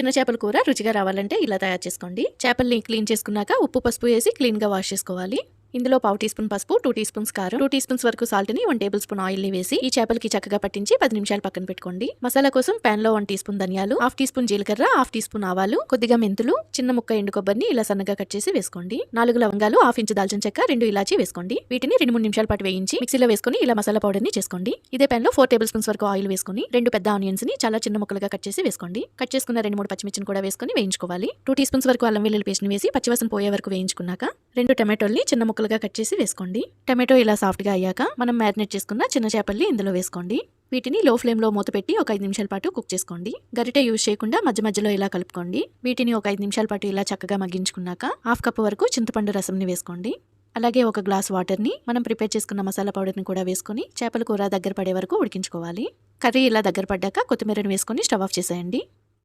చిన్న చేపల కూర రుచిగా రావాలంటే ఇలా తయారు చేసుకోండి. చేపల్ని క్లీన్ చేసుకున్నాక ఉప్పు పసుపు వేసి క్లీన్గా వాష్ చేసుకోవాలి. ఇందులో పావు టీ స్పూన్ పసుపు టూ టీ స్పూన్స్ కారం టూ టీ స్పూన్స్ వరకు సాల్ట్ని వన్ టేబుల్ స్పూన్ ఆయిల్ని వేసి ఈ చేపలకి చక్కగా పట్టించి పది నిమిషాలు పక్కన పెట్టుకోండి. మసాలా కోసం పాన్లో వన్ టీ స్పూన్ ధనియాలు హాఫ్ టీ స్పూన్ జీలకర్ర హాఫ్ టీ స్పూన్ ఆవాలు కొద్దిగా మెంతులు చిన్న ముక్క ఎండు కొబ్బరిని ఇలా సన్నగా కట్ చేసి వేసుకోండి. నాలుగు లవంగాలు హాఫ్ ఇంచు దాల్చిన చెక్క రెండు ఇలాచి వేసుకోండి. వీటిని రెండు మూడు నిమిషాల పాటు వేయించి మిక్సీలో వేసుకొని ఇలా మసాలా పౌడర్ని చేసుకోండి. ఇదే పాన్లో ఫోర్ టేబుల్ స్పూన్స్ వరకు ఆయిల్ వేసుకొని రెండు పెద్ద ఆనియన్స్ని చాలా చిన్న ముక్కలుగా కట్ చేసి వేసుకోండి. కట్ చేసుకున్న రెండు మూడు పచ్చిమిర్చిని కూడా వేసుకొని వేయించుకోవాలి. టూ టీ స్పూన్స్ వరకు అల్లం వెల్లుల్లి పేస్ట్ వేసి పచ్చివాసన పోయే వరకు వేయించుకున్నాక రెండు టమాటోల్ని చిన్న ముక్కలుగా కట్ చేసి వేసుకోండి. టమాటో ఇలా సాఫ్ట్గా అయ్యాక మనం మ్యారినేట్ చేసుకున్న చిన్న చేపల్ని ఇందులో వేసుకోండి. వీటిని లో ఫ్లేమ్లో మూతపెట్టి మూత పెట్టి ఒక ఐదు నిమిషాల పాటు కుక్ చేసుకోండి. గరిటె యూజ్ చేయకుండా మధ్య మధ్యలో ఇలా కలుపుకోండి. వీటిని ఒక ఐదు నిమిషాల పాటు ఇలా చక్కగా మగ్గించుకున్నాక హాఫ్ కప్ వరకు చింతపండు రసంని వేసుకోండి. అలాగే ఒక గ్లాస్ వాటర్ని మనం ప్రిపేర్ చేసుకున్న మసాలా పౌడర్ని కూడా వేసుకొని చేపల కూర దగ్గర పడే వరకు ఉడికించుకోవాలి. కర్రీ ఇలా దగ్గర పడ్డాక కొత్తిమీరని వేసుకొని స్టవ్ ఆఫ్ చేసేయండి.